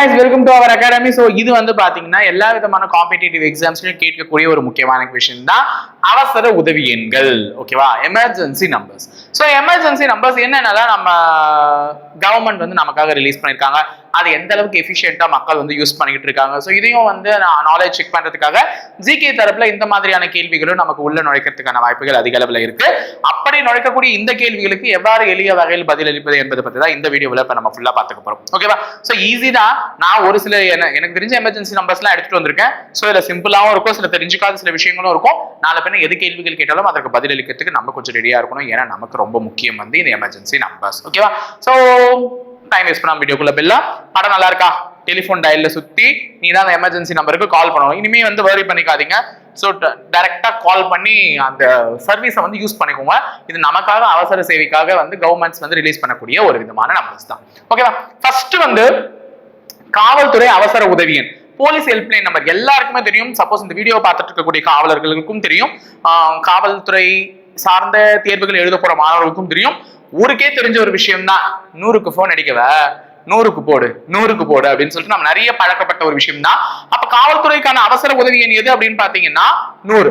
Guys welcome to our academy so இது வந்து பாத்தீங்கன்னா எல்லா விதமான காம்படிட்டிவ் எக்ஸாம்ஸ்லையும் கேட்கக்கூடிய ஒரு முக்கியமான கொஷின் தான் அவசர உதவி எண்கள். ஓகேவா emergency numbers so emergency numbers என்னென்னலாம் நம்ம கவர்மெண்ட் வந்து நமக்காக ரிலீஸ் பண்ணியிருக்காங்க அது எந்த அளவுக்கு எஃபிஷியண்டா மக்கள் வந்து யூஸ் பண்ணிக்கிட்டு இருக்காங்க. ஸோ இதையும் வந்து நான் நாலேஜ் செக் பண்றதுக்காக ஜிகே தரப்புல இந்த மாதிரியான கேள்விகளும் நமக்கு உள்ள நுழைக்கிறதுக்கான வாய்ப்புகள் அதிக அளவில் இருக்கு. அப்படி நுழைக்கக்கூடிய இந்த கேள்விகளுக்கு எவ்வாறு எளிய வகையில் பதிலளிப்பது என்பதை பத்தி தான் இந்த வீடியோவில் இப்போ நம்ம ஃபுல்லா பார்த்துக்க போறோம். ஓகேவா ஸோ ஈஸி தான் நான் ஒரு சில எனக்கு தெரிஞ்ச எமர்ஜென்சி நம்பர்ஸ்லாம் எடுத்துட்டு வந்திருக்கேன். ஸோ இதில் சிம்பிளாகவும் இருக்கும் சில தெரிஞ்சுக்காத சில விஷயங்களும் இருக்கும். நாலு பேர் எது கேள்விகள் கேட்டாலும் அதற்கு பதிலளிக்கிறதுக்கு நம்ம கொஞ்சம் ரெடியா இருக்கணும். ஏன்னா நமக்கு ரொம்ப முக்கியம் வந்து இந்த எமர்ஜென்சி நம்பர்ஸ் ஓகேவா ஸோ டைம் வேஸ்ட் பண்ணாம வீடியோக்குள்ள பெல்லாம் படம் நல்லா இருக்கா? டெலிஃபோன் டயல்ல சுத்தி நீ தான் அந்த எமர்ஜென்சி நம்பருக்கு கால் பண்ணணும். இனிமே வந்து வரி பண்ணிக்காதீங்க. ஸோ டைரக்டா கால் பண்ணி அந்த சர்வீஸை வந்து யூஸ் பண்ணிக்கோங்க. இது நமக்காக அவசர சேவைக்காக வந்து கவர்மெண்ட்ஸ் வந்து ரிலீஸ் பண்ணக்கூடிய ஒரு விதமான நம்பர்ஸ் தான். ஓகேவா ஃபர்ஸ்ட் வந்து காவல்துறை அவசர உதவியன் போலீஸ் ஹெல்ப்லைன் நம்பர் எல்லாருக்குமே தெரியும். சப்போஸ் இந்த வீடியோ பார்த்துட்டு இருக்கக்கூடிய காவலர்களுக்கும் தெரியும். காவல்துறை சார்ந்த தேர்வுகள் எழுத போற மாணவர்களுக்கும் தெரியும். ஊருக்கே தெரிஞ்ச ஒரு விஷயம் தான் நூறுக்கு போன் அடிக்கவ? நூறுக்கு போடு நூறுக்கு போடு அப்படின்னு சொல்லிட்டு நம்ம நிறைய பழக்கப்பட்ட ஒரு விஷயம் தான் அப்ப காவல்துறைக்கான அவசர உதவி எண் எது அப்படின்னு பாத்தீங்கன்னா நூறு.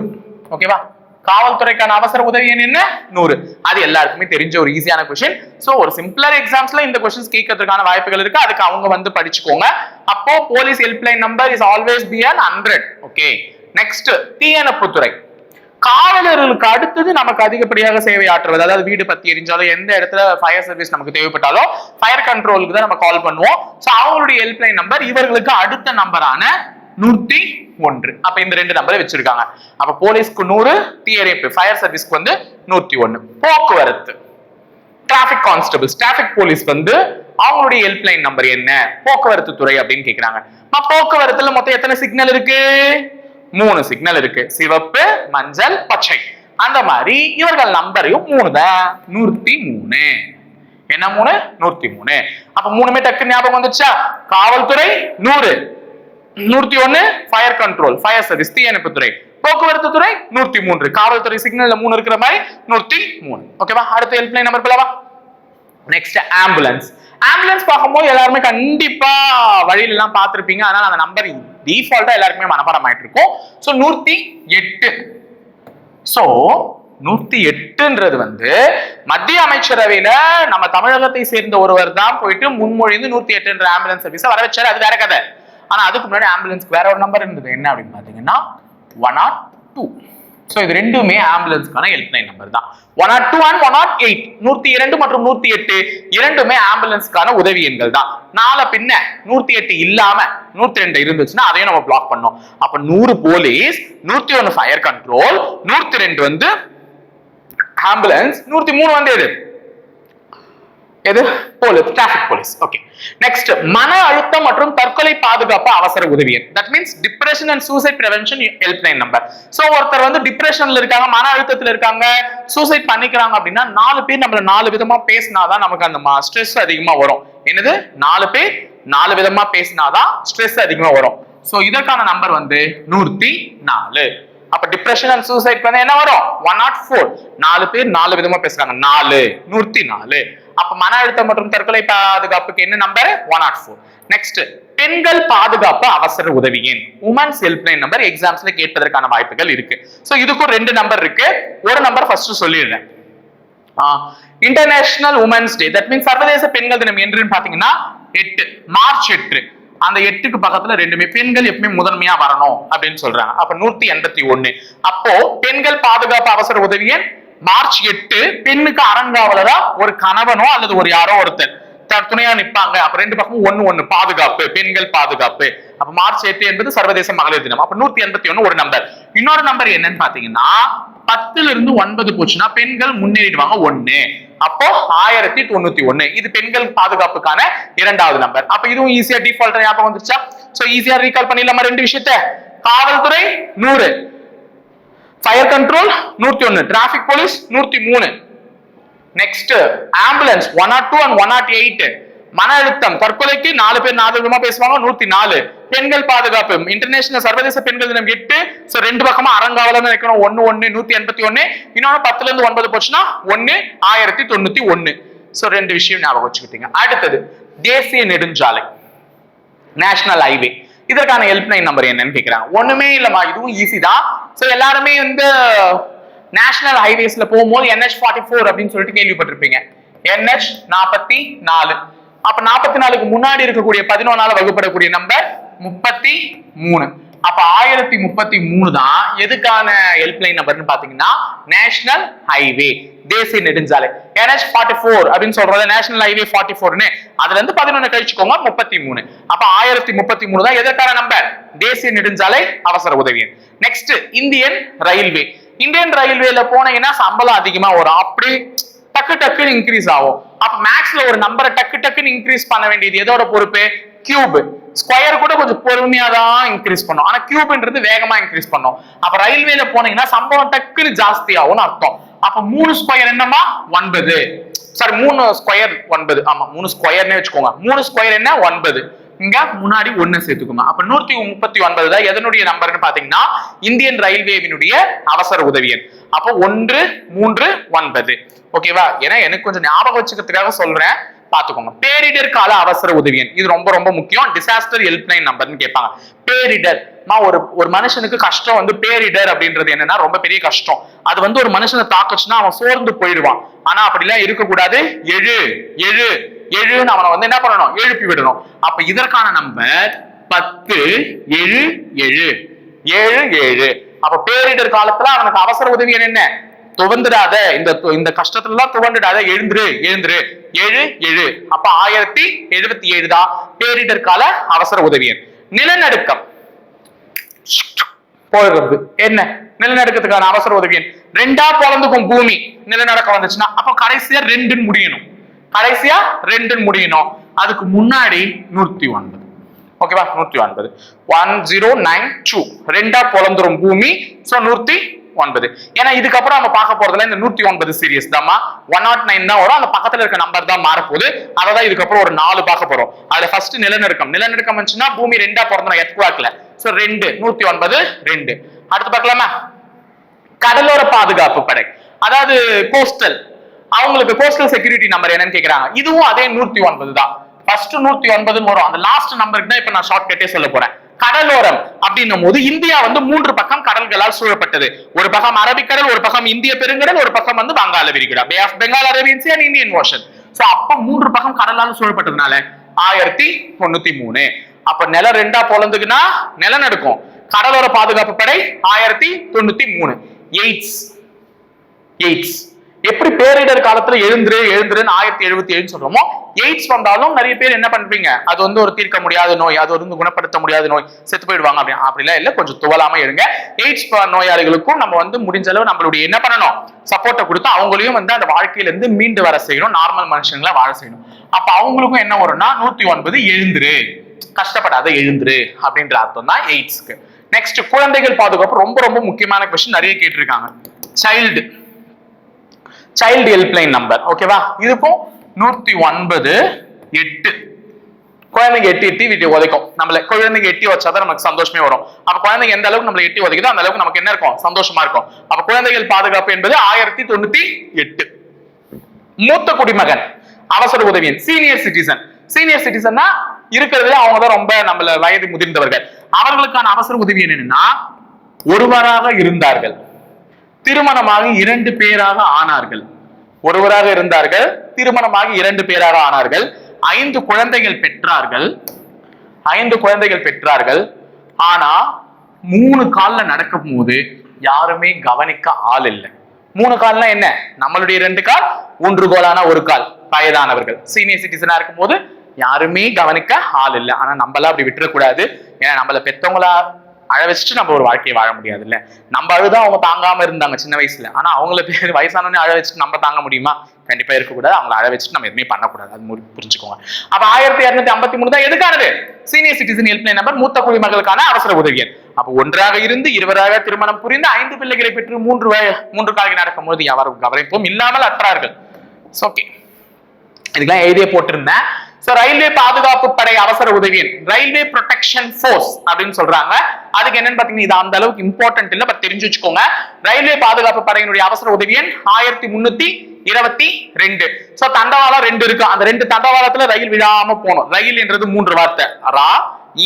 ஓகேவா காவல்துறைக்கான அவசர உதவி எண் என்ன? நூறு. அது எல்லாருக்குமே தெரிஞ்ச ஒரு ஈஸியான கொஸ்டின் சோ ஒரு சிம்பிளர் எக்ஸாம்ஸ்ல இந்த கொஸ்டின்ஸ் கேட்கறதுக்கான வாய்ப்புகள் இருக்கு. அதுக்கு அவங்க வந்து படிச்சுக்கோங்க. அப்போ police helpline number is always be an hundred okay next தீயணைப்புத்துறை. காவலர்களுக்கு அடுத்தது நமக்கு அதிகப்படியாக சேவை ஆற்றுவது அதாவது வீடு பத்தி எரிஞ்சாலும் எந்த இடத்துல ஃபயர் சர்வீஸ் நமக்கு தேவைப்பட்டாலும் ஃபயர் கண்ட்ரோலுக்கு தான் நம்ம கால் பண்ணுவோம். ஸோ அவங்களுடைய ஹெல்ப்லைன் நம்பர் இவர்களுக்கு அடுத்த நம்பரான நூத்தி ஒன்று. அப்ப இந்த ரெண்டு நம்பரை வச்சிருக்காங்க. அப்ப போலீஸ்க்கு நூறு தீயணைப்பு ஃபயர் சர்வீஸ்க்கு வந்து நூத்தி ஒன்னு. போக்குவரத்து. டிராபிக் கான்ஸ்டபிள்ஸ் டிராபிக் போலீஸ் வந்து அவங்களுடைய ஹெல்ப்லைன் நம்பர் என்ன? போக்குவரத்து துறை அப்படின்னு கேக்குறாங்க. போக்குவரத்துல மொத்தம் எத்தனை சிக்னல் இருக்கு? மூணு சிக்னல் இருக்கு. சிவப்பு மஞ்சள் பச்சை. அந்த மாதிரி இவர்கள் நம்பரையும் மூணு தான். நூத்தி மூணு. என்ன மூணு? நூத்தி மூணு. அப்ப மூணுமே டக்கு ஞாபகம் வந்துச்சா காவல்துறை நூறு. நூத்தி ஒண்ணு ஃபயர் கண்ட்ரோல் ஃபயர் சர்வீஸ் தீயணைப்புத்துறை போக்குவரத்து துறை நூத்தி மூன்று. காவல்துறை சிக்னல்ல மூணு இருக்கிற மாதிரி நூத்தி மூணு. ஓகேவா அடுத்த ஹெல்ப்லைன் நம்பர் போலவா? நெக்ஸ்ட் ஆம்புலன்ஸ் ஆம்புலன்ஸ் பார்க்கும்போது எல்லாருமே கண்டிப்பா வழியில எல்லாம் பார்த்திருப்பீங்க. அதனால அந்த நம்பர் டிஃபால்ட்டா எல்லாருக்குமே மனப்பாடம் ஆயிட்டு இருக்கும் ஸோ நூத்தி எட்டு. ஸோ நூத்தி எட்டுன்றது வந்து மத்திய அமைச்சரவையில நம்ம தமிழகத்தை சேர்ந்த ஒருவர் தான் போயிட்டு முன்மொழிந்து நூத்தி எட்டுன்ற ஆம்புலன்ஸ் சர்வீஸை வர வச்சாரு அது வேற கதை. ஆனா அதுக்கு முன்னாடி ஆம்புலன்ஸ்க்கு வேற ஒரு நம்பர் இருந்தது. என்ன அப்படின்னு பாத்தீங்கன்னா ஒன் ஆர் டூ ஸோ இது ரெண்டுமே ஆம்புலன்ஸ்க்கான ஹெல்ப்லைன் நம்பர் தான். One nought two and one nought eight நூத்தி இரண்டு மற்றும் நூத்தி எட்டு இரண்டுமே ஆம்புலன்ஸ்க்கான உதவி எண்கள் தான். நாளை பின்ன நூத்தி எட்டு இல்லாம நூத்தி ரெண்டு இருந்துச்சுன்னா அதையும் நம்ம பிளாக் பண்ணோம் அப்ப நூறு போலீஸ் நூத்தி ஒன்னு ஃபயர் கண்ட்ரோல் நூத்தி ரெண்டு வந்து ஆம்புலன்ஸ் நூத்தி மூணு வந்து எது? எது? Police traffic police okay next மன அழுத்தம் மற்றும் தற்கொலை பாதுகாப்பு அவசர உதவி that means depression and suicide prevention helpline number so ஒருத்தர் வந்து டிப்ரெஷன்ல இருக்காங்க மன அழுத்தத்துல இருக்காங்க சூசைட் பண்ணிக்கிறாங்க அப்படின்னா நாலு பேர் நம்மள நாலு விதமா பேசினாதான் நமக்கு அந்த ஸ்ட்ரெஸ் அதிகமா வரும். என்னது? நாலு பேர் நாலு விதமா பேசினாதான் ஸ்ட்ரெஸ் அதிகமா வரும். சோ இதற்கான நம்பர் வந்து நூத்தி நாலு. அப்ப டிப்ரெஷன் அண்ட் சூசைட் வந்து என்ன வரும்? ஒன் நாட் ஃபோர் நாலு பேர் நாலு விதமா பேசுறாங்க. நாலு. நூத்தி நாலு. அப்ப மன அழுத்தம் மற்றும் தற்கொலை பாதுகாப்புக்கு என்ன number one nought four next பெண்கள் பாதுகாப்பு அவசர உதவி எண் உமன்ஸ் ஹெல்ப்லைன் நம்பர் எக்ஸாம்ஸ்ல கேட்பதற்கான வாய்ப்புகள் இருக்கு. ஸோ இதுக்கும் ரெண்டு நம்பர் இருக்கு. ஒரு நம்பர் ஃபர்ஸ்ட் சொல்லிடுறேன். International women's day that means சர்வதேச பெண்கள் தினம் என்றுன்னு பாத்தீங்கன்னா எட்டு. மார்ச் எட்டு. அந்த எட்டுக்கு பக்கத்துல ரெண்டுமே பெண்கள் எப்பவுமே முதன்மையா வரணும் அப்படின்னு சொல்றாங்க. அப்ப நூத்தி எண்பத்தி ஒண்ணு. அப்போ பெண்கள் பாதுகாப்பு அவசர உதவி எண் மார்ச் எட்டு பெண்ணுக்கு அறங்காவலரா ஒரு கணவனோ அல்லது ஒரு யாரோ ஒருத்தர். த- துணையா நிப்பாங்க. அப்ப ரெண்டு பக்கமும் ஒண்ணு ஒண்ணு. பாதுகாப்பு. பெண்கள் பாதுகாப்பு. அப்ப மார்ச் எட்டு என்பது சர்வதேச மகளிர் தினம். அப்ப நூத்தி எண்பத்தி ஒண்ணு ஒரு நம்பர் இன்னொரு நம்பர் என்னன்னு பாத்தீங்கன்னா பத்துல இருந்து ஒன்பது போச்சுன்னா பெண்கள் முன்னேறிடுவாங்க. ஒண்ணு. அப்போ ஆயிரத்தி தொண்ணூத்தி ஒண்ணு. இது பெண்கள் பாதுகாப்புக்கான இரண்டாவது நம்பர் அப்ப இதுவும் ஈஸியா டிஃபால்ட் ஞாபகம் வந்துருச்சா? சோ ஈஸியா ரீகால் பண்ணிடலாமா ரெண்டு விஷயத்த? காவல்துறை நூறு. ஃபயர் கண்ட்ரோல் நூத்தி ஒன்று டிராபிக் போலீஸ் நூத்தி மூணு. Next ambulance one nought two and one nought eight மன அழுத்தம் தற்கொலைக்கு நாலு பேர் நாலு விதமா பேசுவாங்க நூத்தி நாலு. பெண்கள் பாதுகாப்பு இன்டர்நேஷனல் சர்வதேச பெண்கள் தினம் எட்டு. சோ ரெண்டு பக்கமா அறங்காவலம் நினைக்கணும் ஒன்னு ஒன்னு நூத்தி எண்பத்தி ஒன்னு இன்னொன்னு பத்துல இருந்து ஒன்பது போச்சுன்னா ஒன்னு ஆயிரத்தி தொண்ணூத்தி ஒன்னு சோ ரெண்டு விஷயம் ஞாபகம் வச்சுக்கிட்டீங்க. அடுத்தது தேசிய நெடுஞ்சாலை. நேஷனல் ஹைவே இதற்கான ஹெல்ப்லைன் நம்பர் என்னன்னு கேட்கிறாங்க ஒண்ணுமே இல்லம்மா இதுவும் ஈஸி தான். ஸோ எல்லாருமே வந்து நேஷனல் ஹைவேஸ்ல போகும்போது என்ஹெச் ஃபார்ட்டி ஃபோர் அப்படின்னு சொல்லிட்டு கேள்விப்பட்டிருப்பீங்க. என்ஹெச் நாற்பத்தி நாலு. அப்ப நாற்பத்தி நாலுக்கு முன்னாடி இருக்கக்கூடிய பதினொன்னால வகுப்படக்கூடிய நம்பர் முப்பத்தி மூணு. அப்ப ஆயிரத்தி முப்பத்தி மூணு தான் எதுக்கான ஹெல்ப்லைன் நம்பர்னு பாத்தீங்கன்னா நேஷனல் ஹைவே தேசிய நெடுஞ்சாலை NH ஃபார்ட்டி ஃபோர் அப்படின்னு சொல்றது நேஷனல் ஹைவே ஃபார்ட்டி ஃபோர்னு அதுல இருந்து பதினொன்னு கழிச்சுக்கோங்க முப்பத்தி மூணு. அப்ப ஆயிரத்தி முப்பத்தி மூணு தான் எதற்கான நம்பர் தேசிய நெடுஞ்சாலை அவசர உதவி நெக்ஸ்ட் இந்தியன் ரயில்வே இந்தியன் ரயில்வேல போனீங்கன்னா சம்பளம் அதிகமா வரும். அப்படி டக்கு டக்குன்னு இன்க்ரீஸ் ஆகும். அப்ப மேக்ஸ்ல ஒரு நம்பரை டக்கு டக்குன்னு இன்க்ரீஸ் பண்ண வேண்டியது எதோட பொறுப்பு? கியூப் ஸ்கொயர் கூட கொஞ்சம் பொறுமையா தான் இன்க்ரீஸ் பண்ணும். ஆனா கியூப்ன்றது வேகமா இன்க்ரீஸ் பண்ணும். அப்ப ரயில்வேல போனீங்கன்னா சம்பளம் டக்குன்னு ஜாஸ்தி ஆகும்னு அர்த்தம். அப்ப மூணு ஸ்கொயர் என்னமா ஒன்பது. சாரி மூணு ஸ்கொயர் ஒன்பது. ஆமா மூணு ஸ்கொயர்னே வச்சுக்கோங்க. மூணு ஸ்கொயர் என்ன? ஒன்பது. இங்க முன்னாடி ஒண்ணு சேர்த்துக்கோங்க. அப்ப நூத்தி முப்பத்தி ஒன்பது தான் எதனுடைய நம்பர்னு பாத்தீங்கன்னா இந்தியன் ரயில்வேவினுடைய அவசர உதவி எண் அப்போ ஒன்று மூன்று ஒன்பது. ஓகேவா ஏன்னா எனக்கு கொஞ்சம் ஞாபகம் வச்சுக்கிறதுக்காக சொல்றேன். பாத்துக்கோங்க பேரிடர் கால அவசர உதவி இது ரொம்ப ரொம்ப முக்கியம். டிசாஸ்டர் ஹெல்ப்லைன் நம்பர்னு கேட்பாங்க. பேரிடர். ஒரு ஒரு மனுஷனுக்கு கஷ்டம் வந்து பேரிடர் அப்படின்றது என்னன்னா ரொம்ப பெரிய கஷ்டம். அது வந்து ஒரு மனுஷனை தாக்குச்சுன்னா அவன் சோர்ந்து போயிடுவான். ஆனா அப்படிலாம் இருக்கக்கூடாது. எழு எழு எழுன்னு அவனை வந்து என்ன பண்ணணும்? எழுப்பி விடணும். அப்ப இதற்கான நம்பர் பத்து ஏழு ஏழு ஏழு ஏழு. அப்ப பேரிடர் காலத்துல அவனுக்கு அவசர உதவி என்ன? துவந்துடாத இந்த இந்த கஷ்டத்துல எல்லாம் துவண்டுடாத எழுந்துரு எழுந்துரு. ஏழு ஏழு. அப்ப ஆயிரத்தி எழுபத்தி ஏழு தான் பேரிடர் கால அவசர உதவி நிலநடுக்கம். போயிடுறது என்ன? நிலநடுக்கத்துக்கான அவசர உதவியன். ரெண்டா பிறந்துக்கும் பூமி. நிலநடுக்கம் வந்துச்சுன்னா அப்ப கடைசியா ரெண்டுன்னு முடியணும். கடைசியா ரெண்டுன்னு முடியணும். அதுக்கு முன்னாடி நூத்தி ஒன்பது. ஓகேவா நூத்தி ஒன்பது. ஒன் ஜீரோ நைன் டூ ரெண்டா பிறந்துரும் பூமி. சோ நூத்தி ஒன்பது. ஏன்னா இதுக்கப்புறம் நம்ம பார்க்க போறதுல இந்த நூத்தி ஒன்பது சீரியஸ் தான் ஒன் நாட் நைன் தான் வரும். அந்த பக்கத்துல இருக்க நம்பர் தான் மாறப்போகுது. அதை தான் இதுக்கப்புறம் ஒரு நாலு பார்க்க போறோம். அதுல ஃபர்ஸ்ட் நிலநடுக்கம். நிலநடுக்கம் வந்துச்சுன்னா பூமி ரெண்டா பிறந்துடும் எத்வாக்ல சோ ரெண்டு. நூத்தி ஒன்பது ரெண்டு. அடுத்து பார்க்கலாமா? கடலோர பாதுகாப்பு படை. அதாவது கோஸ்டல் அவங்களுக்கு கோஸ்டல் செக்யூரிட்டி நம்பர் என்னன்னு கேக்குறாங்க. இதுவும் அதே நூத்தி ஒன்பது தான். ஃபர்ஸ்ட் நூத்தி ஒன்பதுன்னு வரும். அந்த லாஸ்ட் நம்பருக்கு தான் இப்ப நான் ஷார்ட் கட்டே சொல்ல போறேன். கடலோரம் அப்படின்னும் போது இந்தியா வந்து மூன்று பக்கம் கடல்களால் சூழப்பட்டது. ஒரு பக்கம் அரபிக்கடல் ஒரு பக்கம் இந்திய பெருங்கடல் ஒரு பக்கம் வந்து வங்காள விரிகுடா. Bay of Bengal Arabian sea and Indian ocean so அப்ப மூன்று பக்கம் கடலால் சூழப்பட்டதுனால ஆயிரத்தி தொண்ணூத்தி மூணு. அப்ப நிலம் ரெண்டா பொழந்துக்குன்னா நிலநடுக்கம் கடலோர பாதுகாப்பு படை ஆயிரத்தி தொண்ணூத்தி மூணு. எய்ட்ஸ். எய்ட்ஸ். எப்படி பேரிடர் காலத்துல எழுந்துரு எழுந்துருன்னு ஆயிரத்தி எழுபத்தி ஏழுன்னு சொல்றோமோ எய்ட்ஸ் வந்தாலும் நிறைய பேர் என்ன பண்றீங்க? அது வந்து ஒரு தீர்க்க முடியாத நோய் அது வந்து குணப்படுத்த முடியாத நோய் செத்து போயிடுவாங்க அப்படி. அப்படிலாம் இல்ல கொஞ்சம் துவலாம இருங்க. எய்ட்ஸ் நோயாளிகளுக்கும் நம்ம வந்து முடிஞ்ச அளவு நம்மளுடைய என்ன பண்ணணும்? சப்போர்ட்டை கொடுத்து அவங்களையும் வந்து அந்த வாழ்க்கையில இருந்து மீண்டு வர செய்யணும் நார்மல் மனுஷங்களை வாழ செய்யணும். அப்ப அவங்களுக்கும் என்ன வரும்னா நூத்தி ஒன்பது எழுந்துரு. கஷ்டப்படாத எழுந்துரு அப்படின்ற அர்த்தம் தான் எய்ட்ஸ்க்கு. நெக்ஸ்ட் குழந்தைகள் பாதுகாப்பு ரொம்ப ரொம்ப முக்கியமான கொஸ்டின் நிறைய கேட்டிருக்காங்க. சைல்டு சைல்டு ஹெல்ப்லைன் நம்பர் ஓகேவா இதுக்கும் நூத்தி ஒன்பது எட்டு. குழந்தைங்க எட்டி எட்டி வீட்டை உதைக்கும் நம்மள குழந்தைங்க எட்டி வச்சாதான் நமக்கு சந்தோஷமே வரும். அப்ப குழந்தைங்க எந்த அளவுக்கு நம்மளை எட்டி உதைக்குதோ அந்த அளவுக்கு நமக்கு என்ன இருக்கும்? சந்தோஷமா இருக்கும். அப்ப குழந்தைகள் பாதுகாப்பு என்பது ஆயிரத்தி தொண்ணூத்தி எட்டு. மூத்த குடிமகன் அவசர உதவியன் சீனியர் சிட்டிசன் சீனியர் சிட்டிசன்னா இருக்கிறதுல அவங்க தான் ரொம்ப நம்மள வயது முதிர்ந்தவர்கள். அவர்களுக்கான அவசர உதவி என்னன்னா ஒருவராக இருந்தார்கள். திருமணமாகி இரண்டு பேராக ஆனார்கள். ஒருவராக இருந்தார்கள் திருமணமாகி இரண்டு பேராக ஆனார்கள். ஐந்து குழந்தைகள் பெற்றார்கள். ஐந்து குழந்தைகள் பெற்றார்கள். ஆனா மூணு காலில் நடக்கும் போது யாருமே கவனிக்க ஆள் இல்லை. மூணு கால்னா என்ன? நம்மளுடைய ரெண்டு கால் ஊன்றுகோலான ஒரு கால் வயதானவர்கள். சீனியர் சிட்டிசனா இருக்கும் போது யாருமே கவனிக்க ஆள் இல்லை. ஆனா நம்மளாம் அப்படி விட்டுறக்கூடாது. ஏன்னா நம்மள பெத்தவங்களா அழ வச்சுட்டு நம்ம ஒரு வாழ்க்கையை வாழ முடியாது இல்ல நம்ம அழுதான் அவங்க தாங்காம இருந்தாங்க சின்ன வயசுல. ஆனா அவங்கள பேர் வயசானவனே அழ வச்சுட்டு நம்ம தாங்க முடியுமா? கண்டிப்பா இருக்கக்கூடாது. அவங்கள அழ வச்சுட்டு நம்ம எதுவுமே பண்ணக்கூடாது. அது முடி- புரிஞ்சுக்கோங்க. அப்ப ஆயிரத்தி இருநூத்தி ஐம்பத்தி மூணு தான் எதுக்கானது? சீனியர் சிட்டிசன் ஹெல்ப்லைன் நம்பர் மூத்த குடிமகளுக்கான அவசர உதவியர் அப்ப ஒன்றாக இருந்து இருவராக திருமணம் புரிந்து ஐந்து பிள்ளைகளை பெற்று மூன்று வய- மூன்று கால்கள் நடக்கும்போது யாரும் கவனிப்பும் இல்லாமல் அற்றார்கள். ஓகே இதுக்கெல்லாம் எழுதியே போட்டிருந்தேன். ஸோ ரயில்வே பாதுகாப்பு படை அவசர உதவி ரயில்வே ப்ரொடெக்ஷன் ஃபோர்ஸ் அப்படின்னு சொல்றாங்க. அதுக்கு என்னன்னு பாத்தீங்கன்னா இது அந்த அளவுக்கு இம்பார்ட்டன்ட் இல்ல. பட் தெரிஞ்சு வச்சுக்கோங்க. ரயில்வே பாதுகாப்பு படையினுடைய அவசர உதவி எண் ஆயிரத்தி முன்னூத்தி இருபத்தி ரெண்டு. சோ தண்டவாளம் ரெண்டு இருக்கு. அந்த ரெண்டு தண்டவாளத்துல ரயில் விழாம போகணும். ரயில் என்றது மூன்று வார்த்தை. ரா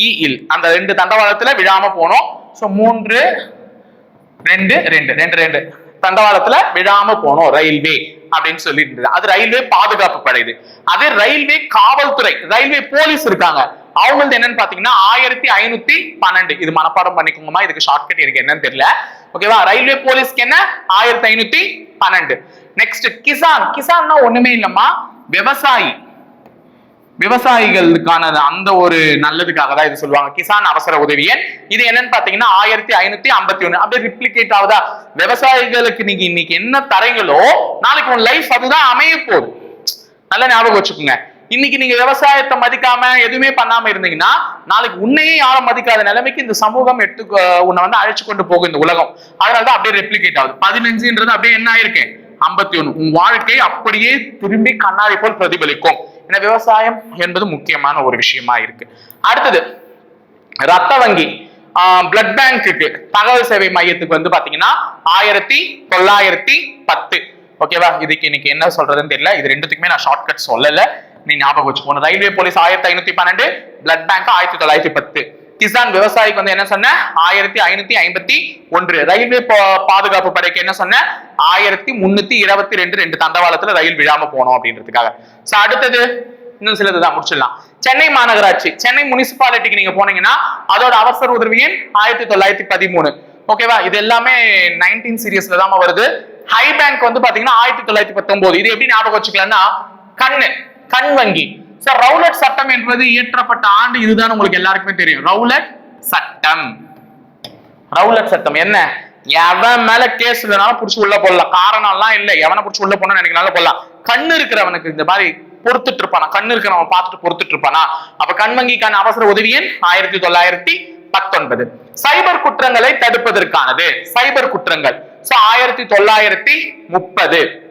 இ இல். அந்த ரெண்டு தண்டவாளத்துல விழாம போனோம் சோ மூன்று ரெண்டு ரெண்டு. ரெண்டு ரெண்டு. தண்டவாளத்துல விழாம போனோம் ரயில்வே அப்படின்னு சொல்லிட்டு இருந்தது. அது ரயில்வே பாதுகாப்பு படை இது. அதே ரயில்வே காவல்துறை ரயில்வே போலீஸ் இருக்காங்க. அவங்களது என்னன்னு பாத்தீங்கன்னா ஆயிரத்தி ஐநூத்தி பன்னெண்டு. இது மனப்பாடம் பண்ணிக்கோங்கம்மா இதுக்கு ஷார்ட்கட் எனக்கு என்னன்னு தெரியல. ஓகேவா ரயில்வே போலீஸ்க்கு என்ன? ஆயிரத்தி ஐநூத்தி பன்னெண்டு. நெக்ஸ்ட் கிசான் கிசான்னா ஒண்ணுமே இல்லம்மா. விவசாயி. விவசாயிகளுக்கான அந்த ஒரு நல்லதுக்காக தான் இது சொல்லுவாங்க. கிசான் அவசர உதவி எண். இது என்னன்னு பாத்தீங்கன்னா ஆயிரத்தி ஐநூத்தி ஐம்பத்தி ஒண்ணு அப்படியே ரிப்ளிகேட் ஆகுதா? விவசாயிகளுக்கு நீங்க இன்னைக்கு என்ன தரீங்களோ நாளைக்கு உன் லைஃப் அதுதான் அமைய போகுது. நல்ல ஞாபகம் வச்சுக்கோங்க. இன்னைக்கு நீங்க விவசாயத்தை மதிக்காம எதுவுமே பண்ணாம இருந்தீங்கன்னா நாளைக்கு உன்னையே யாரும் மதிக்காத நிலைமைக்கு இந்த சமூகம் எடுத்து உன்னை வந்து அழைச்சு கொண்டு போகும் இந்த உலகம். அதனாலதான் அப்படியே ரெப்ளிகேட் ஆகுது. பதினஞ்சுன்றது அப்படியே என்ன ஆயிருக்கு ஐம்பத்தி ஒண்ணு உன் வாழ்க்கை அப்படியே திரும்பி கண்ணாடி போல் பிரதிபலிக்கும். ஏன்னா விவசாயம் என்பது முக்கியமான ஒரு விஷயமா இருக்கு. அடுத்தது ரத்த வங்கி. பிளட் பேங்க்குக்கு தகவல் சேவை மையத்துக்கு வந்து பாத்தீங்கன்னா ஆயிரத்தி தொள்ளாயிரத்தி பத்து. ஓகேவா இதுக்கு இன்னைக்கு என்ன சொல்றதுன்னு தெரியல. இது ரெண்டுத்துக்குமே நான் ஷார்ட்கட் சொல்லல. நீ ஞாபகம் வச்சுக்கோணும் ரயில்வே போலீஸ் ஆயிரத்தி ஐநூத்தி பன்னெண்டு பிளட் பேங்க் ஆயிரத்தி தொள்ளாயிரத்தி பத்து. கிசான் விவசாயிக்கு வந்து என்ன சொன்ன? ஆயிரத்தி ஐநூத்தி ஐம்பத்தி ஒன்று. ரயில்வே பாதுகாப்பு படைக்கு என்ன சொன்ன? ஆயிரத்தி முன்னூத்தி இருபத்தி ரெண்டு ரெண்டு தண்டவாளத்துல ரயில் விழாம போனோம் அப்படின்றதுக்காக. சோ அடுத்தது இன்னும் சிலது தான் முடிச்சிடலாம். சென்னை மாநகராட்சி. சென்னை முனிசிபாலிட்டிக்கு நீங்க போனீங்கன்னா அதோட அவசர உதவி எண் ஆயிரத்தி தொள்ளாயிரத்தி பதிமூணு. ஓகேவா இது எல்லாமே நைன்டீன் சீரியஸ்ல தான் வருது. ஹை பேங்க் வந்து பாத்தீங்கன்னா ஆயிரத்தி தொள்ளாயிரத்தி பத்தொன்பது இது எப்படி ஞாபகம் வச்சுக்கலாம்னா கண்ணு. கண் வங்கி. சார் ரவுலட் சட்டம் என்பது இயற்றப்பட்ட ஆண்டு. இதுதான் உங்களுக்கு எல்லாருக்குமே தெரியும். ரவுலட் சட்டம். ரவுலட் சட்டம் என்ன? எவன் மேல கேஸ் இல்லைனாலும் புடிச்சு உள்ள போடலாம். காரணம் எல்லாம் இல்ல. எவனை புடிச்சு உள்ள போனா நினைக்கிறாலும் போடலாம். கண்ணு இருக்கிறவனுக்கு இந்த மாதிரி பொறுத்துட்டு இருப்பானா? கண்ணு இருக்கிறவன் பார்த்துட்டு பொறுத்துட்டு இருப்பானா? அப்ப கண்வங்கிக்கான அவசர உதவி எண் ஆயிரத்தி தொள்ளாயிரத்தி பத்தொன்பது. சைபர் குற்றங்களை தடுப்பதற்கானது. சைபர் குற்றங்கள். சோ ஆயிரத்தி தொள்ளாயிரத்தி முப்பது.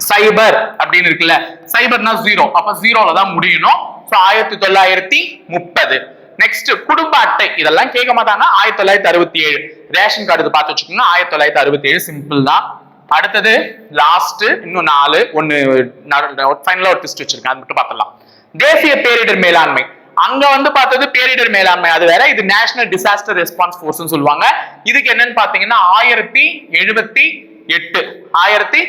சைபர் அப்படின்னு இருக்குல்ல சைபர்னா ஜீரோ அப்ப ஜீரோல தான் முடியணும். ஸோ ஆயிரத்தி தொள்ளாயிரத்தி முப்பது. நெக்ஸ்ட் குடும்ப அட்டை. இதெல்லாம் கேட்க மாட்டாங்க. ஆயிரத்தி தொள்ளாயிரத்தி அறுபத்தி ஏழு ரேஷன் கார்டு பார்த்து வச்சுக்கோங்க. ஆயிரத்தி தொள்ளாயிரத்தி அறுபத்தி ஏழு சிம்பிள் தான். அடுத்தது லாஸ்ட் இன்னும் நாலு ஒன்னு ஃபைனலா ஒரு டிஸ்ட் வச்சிருக்கேன். அது மட்டும் பார்த்துடலாம். தேசிய பேரிடர் மேலாண்மை. அங்க வந்து பார்த்தது பேரிடர் மேலாண்மை. அது வேற இது நேஷனல் டிசாஸ்டர் ரெஸ்பான்ஸ் ஃபோர்ஸ்னு சொல்லுவாங்க. இதுக்கு என்னன்னு பாத்தீங்கன்னா ஆயிரத்தி எழுபத்தி எட்டு ஆயிரத்தி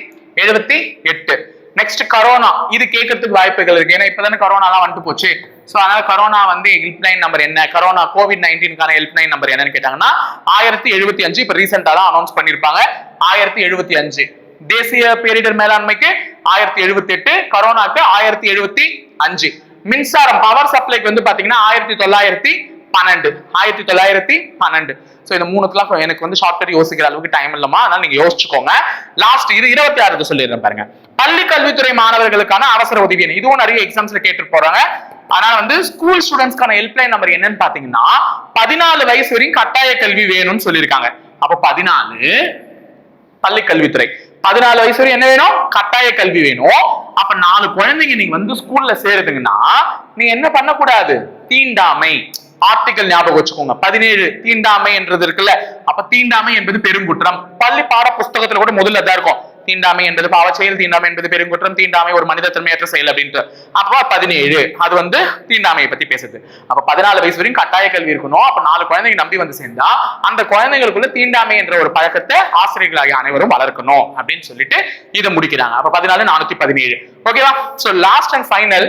எழுபத்தி எட்டு. நெக்ஸ்ட் கரோனா இது கேட்கறதுக்கு வாய்ப்புகள் இருக்கு. ஏன்னா இப்பதானே கரோனாலாம் வந்துட்டு போச்சு. ஸோ அதனால கரோனா வந்து ஹெல்ப்லைன் நம்பர் என்ன? கரோனா கோவிட் நைன்டீனுக்கான ஹெல்ப்லைன் நம்பர் என்னன்னு கேட்டாங்கன்னா ஆயிரத்தி எழுபத்தி அஞ்சு இப்ப ரீசெண்டா தான் அனௌன்ஸ் பண்ணிருப்பாங்க. ஆயிரத்தி எழுபத்தி அஞ்சு. தேசிய பேரிடர் மேலாண்மைக்கு ஆயிரத்தி எழுபத்தி எட்டு கரோனாக்கு ஆயிரத்தி எழுபத்தி அஞ்சு. மின்சாரம் பவர் சப்ளைக்கு வந்து பாத்தீங்கன்னா ஆயிரத்தி தொள்ளாயிரத்தி பன்னெண்டு. ஆயிரத்தி தொள்ளாயிரத்தி பன்னெண்டு. ஸோ இந்த மூணுக்குலாம் எனக்கு வந்து ஷார்ட் யோசிக்கிற அளவுக்கு டைம் இல்லமா அதனால நீங்க யோசிச்சுக்கோங்க. லாஸ்ட் இது இருபத்தி ஆறு சொல்லிடுறேன் பாருங்க. பள்ளி கல்வித்துறை மாணவர்களுக்கான அவசர உதவி இதுவும் நிறைய எக்ஸாம்ஸ்ல கேட்டு போறாங்க. ஆனா வந்து ஸ்கூல் ஸ்டூடெண்ட்ஸ்க்கான ஹெல்ப்லைன் நம்பர் என்னன்னு பாத்தீங்கன்னா பதினாலு வயசு வரையும் கட்டாய கல்வி வேணும்னு சொல்லியிருக்காங்க. அப்ப பதினாலு பள்ளி கல்வித்துறை. பதினாலு வயசு வரை என்ன வேணும்? கட்டாய கல்வி வேணும். அப்ப நாலு குழந்தைங்க நீங்க வந்து ஸ்கூல்ல சேருதுங்கன்னா நீங்க என்ன பண்ணக்கூடாது? தீண்டாமை. ஆர்டிகல் ஞாபகம் வச்சுக்கோங்க. பதினேழு தீண்டாமை என்றது இருக்குல்ல அப்ப தீண்டாமை என்பது பெருங்குற்றம். பள்ளி பாட புஸ்தகத்துல கூட முதல்ல தான் இருக்கும். தீண்டாமை என்பது பாவ செயல் தீண்டாமை என்பது பெருங்குற்றம் தீண்டாமை ஒரு மனித தன்மையற்ற செயல் அப்படின்ட்டு. அப்ப பதினேழு அது வந்து தீண்டாமையை பத்தி பேசுது. அப்ப பதினாலு வயசு வரையும் கட்டாய கல்வி இருக்கணும். அப்ப நாலு குழந்தைங்க நம்பி வந்து சேர்ந்தா அந்த குழந்தைங்களுக்குள்ள தீண்டாமை என்ற ஒரு பழக்கத்தை ஆசிரியர்களாகிய அனைவரும் வளர்க்கணும் அப்படின்னு சொல்லிட்டு இதை முடிக்கிறாங்க. அப்ப பதினாலு நானூத்தி பதினேழு. ஓகேவா so last and final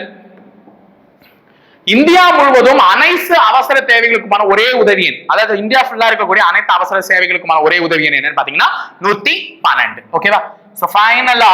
India முழுவதும் அனைத்து அவசர தேவைகளுக்குமான ஒரே உதவி எண். அதாவது இந்தியா ஃபுல்லா இருக்கக்கூடிய அனைத்து அவசர சேவைகளுக்குமான ஒரே உதவி எண் என்னன்னு பாத்தீங்கன்னா நூத்தி பன்னெண்டு. ஓகேவா சோ ஃபைனலா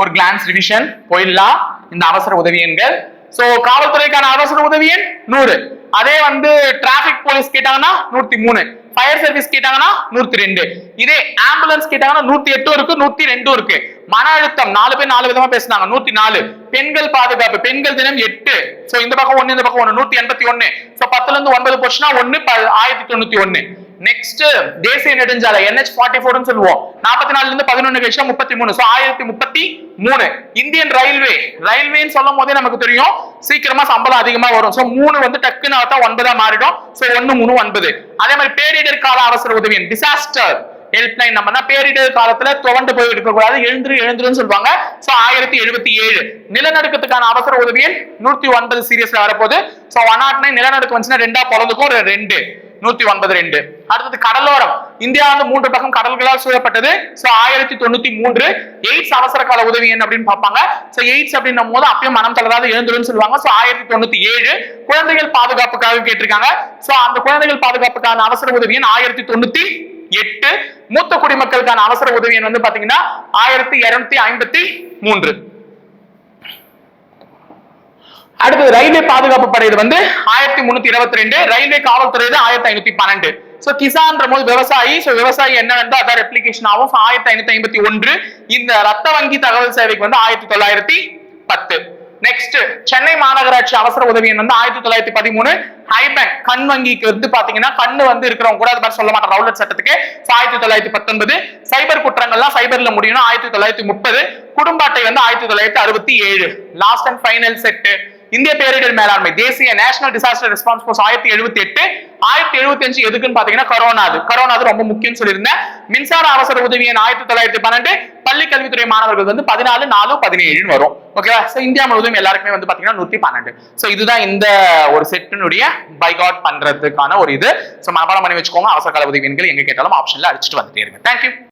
ஒரு கிளான்ஸ் ரிவிஷன் போயிடலாம். இந்த அவசர உதவி எண்கள். சோ காவல்துறைக்கான அவசர உதவி எண் நூறு. அதே வந்து டிராபிக் போலீஸ் கேட்டாங்கன்னா நூத்தி மூணு. ஃபயர் சர்வீஸ் கேட்டாங்கன்னா நூத்தி ரெண்டு. இதே ஆம்புலன்ஸ் கேட்டாங்கன்னா நூத்தி எட்டும் இருக்கு நூத்தி ரெண்டும் இருக்கு. மன அழுத்தம் நாலு பேர் நாலு விதமா பேசுனாங்க. நூத்தி நாலு. பெண்கள் பாதுகாப்பு பெண்கள் தினம் எட்டு. சோ இந்த பக்கம் ஒண்ணு இந்த பக்கம் ஒண்ணு. நூத்தி எண்பத்தி ஒண்ணு. சோ பத்துல இருந்து ஒன்பது போச்சுன்னா ஒண்ணு ஆயிரத்தி தொண்ணூத்தி ஒண்ணு. நெக்ஸ்ட் தேசிய நெடுஞ்சாலை என்ஹெச் ஃபார்ட்டி ஃபோர்னு சொல்லுவோம். நாற்பத்தி நாலுல இருந்து பதினொன்று கழிச்சா முப்பத்தி மூணு. ஸோ ஆயிரத்தி முப்பத்தி மூணு. Indian railway. ரயில்வேன்னு சொல்லும் போதே நமக்கு தெரியும் சீக்கிரமா சம்பளம் அதிகமா வரும். ஸோ மூணு வந்து டக்குன்னு பார்த்தா ஒன்பதா மாறிடும். ஸோ ஒன்னு மூணு ஒன்பது. அதே மாதிரி பேரிடர் கால அவசர உதவியின் டிசாஸ்டர் ஹெல்ப்லைன் நம்பர்னா பேரிடர் காலத்துல துவண்டு போய் இருக்கக்கூடாது. எழுந்துரு எழுந்துருன்னு சொல்லுவாங்க. ஸோ ஆயிரத்தி எழுபத்தி ஏழு. நிலநடுக்கத்துக்கான அவசர உதவியின் நூத்தி ஒன்பது சீரியஸ்ல வரப்போகுது. ஸோ ஒன் நாட் நைன் நிலநடுக்கம் வந்துச்சுன்னா ரெண்டா பிறந்துக்கும். ஒரு ரெண்டு. நூத்தி ஒன்பது ரெண்டு. அடுத்தது கடலோரம். இந்தியா வந்து மூன்று பக்கம் கடல்களால் சூழப்பட்டது. சோ ஆயிரத்தி தொண்ணூத்தி மூன்று எய்ட்ஸ் அவசர கால உதவி என்ன அப்படின்னு பார்ப்பாங்க. சோ எய்ட்ஸ் அப்படின்னும் போது அப்பயும் மனம் தளராது எழுந்துடும் சொல்லுவாங்க. சோ ஆயிரத்தி தொண்ணூத்தி ஏழு குழந்தைகள் பாதுகாப்புக்காக கேட்டிருக்காங்க. சோ அந்த குழந்தைகள் பாதுகாப்புக்கான அவசர உதவி ஆயிரத்தி தொண்ணூத்தி எட்டு. மூத்த குடிமக்களுக்கான அவசர உதவி வந்து பாத்தீங்கன்னா ஆயிரத்தி இருநூத்தி ஐம்பத்தி மூன்று. அடுத்தது ரயில்வே பாதுகாப்பு படையில் வந்து ஆயிரத்தி முன்னூத்தி இருபத்தி ரெண்டு ரயில்வே காவல்துறை ஆயிரத்தி ஐநூத்தி பன்னெண்டு. சோ கிசான்ற போது விவசாயி சோ விவசாயி என்ன வேண்டோ அதான் ரெப்ளிகேஷன் ஆகும். ஆயிரத்தி ஐநூத்தி ஐம்பத்தி ஒன்று இந்த ரத்த வங்கி தகவல் சேவைக்கு வந்து ஆயிரத்தி தொள்ளாயிரத்தி பத்து. நெக்ஸ்ட் சென்னை மாநகராட்சி அவசர உதவி வந்து ஆயிரத்தி தொள்ளாயிரத்தி பதிமூணு. ஹைபேங்க் கண் வங்கிக்கு வந்து பாத்தீங்கன்னா கண்ணு வந்து இருக்கிறவங்க கூட அது மாதிரி சொல்ல மாட்டாங்க. ரவுலட் சட்டத்துக்கு ஆயிரத்தி தொள்ளாயிரத்தி பத்தொன்பது. சைபர் குற்றங்கள்லாம் சைபர்ல முடியணும். ஆயிரத்தி தொள்ளாயிரத்தி முப்பது. குடும்ப அட்டை வந்து ஆயிரத்தி தொள்ளாயிரத்தி அறுபத்தி ஏழு. லாஸ்ட் அண்ட் ஃபைனல் செட்டு இந்திய பேரிடர் மேலாண்மை தேசிய நேஷனல் டிசாஸ்டர் ரெஸ்பான்ஸ் போர்ஸ் ஆயிரத்தி எழுபத்தி எட்டு ஆயிரத்தி எழுபத்தி அஞ்சு எதுக்குன்னு பாத்தீங்கன்னா கரோனா அது. கரோனா அது ரொம்ப முக்கியம் சொல்லியிருந்தேன். மின்சார அவசர உதவி எண் ஆயிரத்தி தொள்ளாயிரத்தி பன்னெண்டு பள்ளி கல்வித்துறை மாணவர்கள் வந்து பதினாலு நாலு பதினேழுன்னு வரும். ஓகேவா சோ இந்தியா முழுவதும் எல்லாருக்குமே வந்து பாத்தீங்கன்னா நூத்தி பன்னெண்டு. சோ இதுதான் இந்த ஒரு செட்டினுடைய பைகாட் பண்றதுக்கான ஒரு இது. சோ மனப்பாடம் பண்ணி வச்சுக்கோங்க. அவசர கால உதவி எண்கள் எங்க கேட்டாலும் ஆப்ஷன்ல அடிச்சுட்டு வந்துட்டே இருங்க. தேங்க்யூ